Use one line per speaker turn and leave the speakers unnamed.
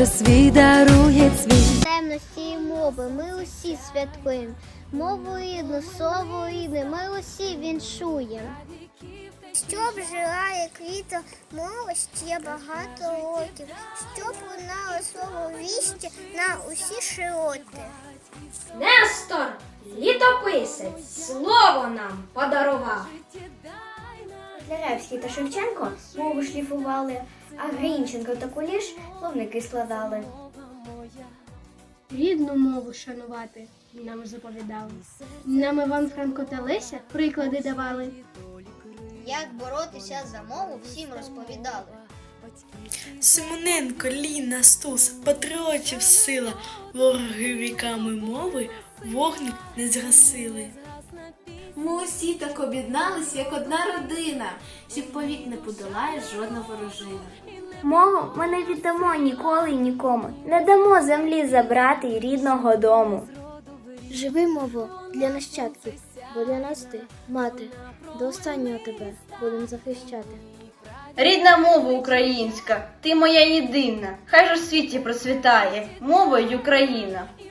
що свій дарує цвіт.
Темності мови ми усі святкуємо. Мову рідну, слово рідне, ми усі віншуємо. Щоб жила як квіто мова ще багато років, щоб лунало слово віщі на усі широти.
Нестор, літописець, слово нам подарував.
Ляревський та Шевченко мову шліфували, а Грінченко та Куліш словники складали.
Рідну мову шанувати нам заповідали. Нам Іван Франко та Леся приклади давали.
Як боротися за мову, всім розповідали.
Симоненко, Ліна, Стус, патріотів сила, вороги віками мови, вогник не згасили.
Ми усі так об'єднались, як одна родина, щоб повік не подолає жодна ворожина.
Мову ми не віддамо ніколи й нікому. Не дамо землі забрати й рідного дому.
Живи мову для нащадків, бо для нас ти, мати, до останнього тебе будемо захищати.
Рідна мова українська, ти моя єдина, хай ж у світі процвітає мовою Україна.